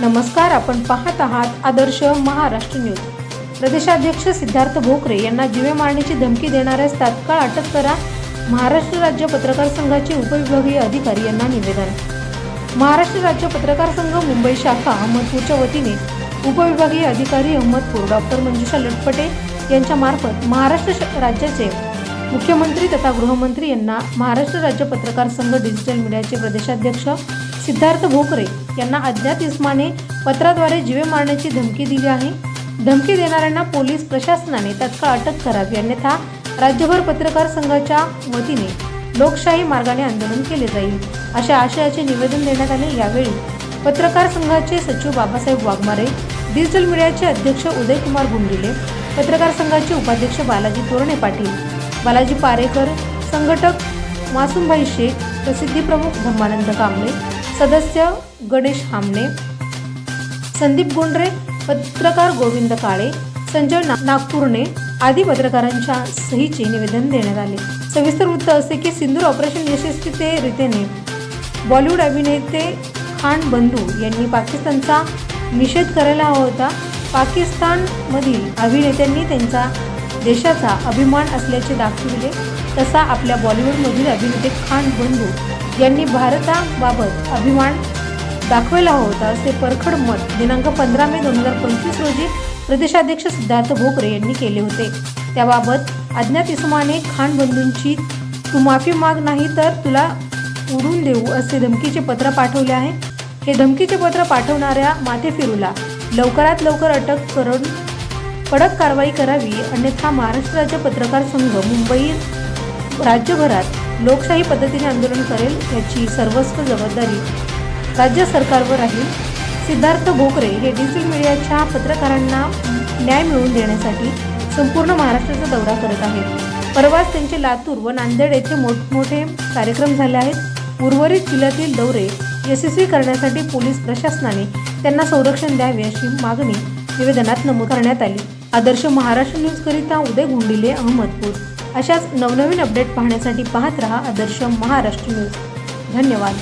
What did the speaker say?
नमस्कार आपण पाहत आहात आदर्श महाराष्ट्र न्यूज. प्रदेशाध्यक्ष सिद्धार्थ भोकरे यांना जीवे मारण्याची धमकी देणाऱ्यास तात्काळ अटक करा महाराष्ट्र राज्य पत्रकार संघाचे उपविभागीय अधिकारी यांना निवेदन. महाराष्ट्र राज्य पत्रकार संघ मुंबई शाखा अहमदपूरच्या वतीने उपविभागीय अधिकारी अहमदपूर डॉक्टर मंजुषा लटपटे यांच्या मार्फत महाराष्ट्र श- राज्याचे मुख्यमंत्री तथा गृहमंत्री यांना महाराष्ट्र राज्य पत्रकार संघ डिजिटल मीडियाचे प्रदेशाध्यक्ष सिद्धार्थ भोकरे यांना अज्ञात इस्माने पत्राद्वारे जीवे मारण्याची धमकी दिली आहे. धमकी देणाऱ्यांना पोलीस प्रशासनाने तत्काळ अटक करावी अन्यथा राज्यभर पत्रकार संघाच्या वतीने लोकशाही मार्गाने आंदोलन केले जाईल. अशा आशयाचे निवेदन देण्यात आले. यावेळी पत्रकार संघाचे सचिव बाबासाहेब वाघमारे डिजिटल मीडियाचे अध्यक्ष उदयकुमार गुंडिले पत्रकार संघाचे उपाध्यक्ष बालाजी तोरणे पाटील बालाजी पारेकर संघटक मासूमभाई शेख प्रसिद्धी प्रमुख धम्मानंद कांबळे सदस्य गणेश हामणे संदीप गोंडरे पत्रकार गोविंद काळे संजय नागपूरने आदी पत्रकारांच्या सहीचे निवेदन देण्यात आले. सविस्तर वृत्त असे की सिंदूर ऑपरेशन यशस्वीतेरीतीने बॉलिवूड अभिनेते खान बंधू यांनी पाकिस्तानचा निषेध करायला हवा होता. पाकिस्तानमधील अभिनेत्यांनी त्यांचा देशाचा अभिमान असल्याचे दाखविले तसा आपल्या बॉलिवूडमधील अभिनेते खान बंधू यांनी भारताबाबत अभिमान दाखवला होता असे परखड मत दिनांक पंधरा मे दोन हजार पंचवीस रोजी प्रदेशाध्यक्ष सिद्धार्थ भोकरे यांनी केले होते. त्याबाबत अज्ञात इसमाने खान बंधूंची तू माफी माग नाही तर तुला उडून देऊ असे धमकीचे पत्र पाठवले आहे. हे धमकीचे पत्र पाठवणाऱ्या माथेफिरूला लवकरात लवकर अटक करून कडक कारवाई करावी अन्यथा महाराष्ट्र राज्य पत्रकार संघ मुंबई राज्यभरात लोकशाही पद्धतीने आंदोलन करेल याची सर्वस्व जबाबदारी राज्य सरकारवर आहे. सिद्धार्थ भोकरे हे डिजिटल मीडियाच्या पत्रकारांना न्याय मिळवून देण्यासाठी संपूर्ण महाराष्ट्राचा दौरा करत आहेत. परवाच त्यांचे लातूर व नांदेड येथे मोठमोठे कार्यक्रम झाले आहेत. उर्वरित जिल्ह्यातील दौरे यशस्वी करण्यासाठी पोलीस प्रशासनाने त्यांना संरक्षण द्यावे अशी मागणी निवेदनात नमूद करण्यात आली. आदर्श महाराष्ट्र न्यूजकरिता उदय गुंडिले अहमदपूर. अशाच नवनवीन अपडेट पाहण्यासाठी पाहत रहा आदर्श महाराष्ट्र न्यूज. धन्यवाद.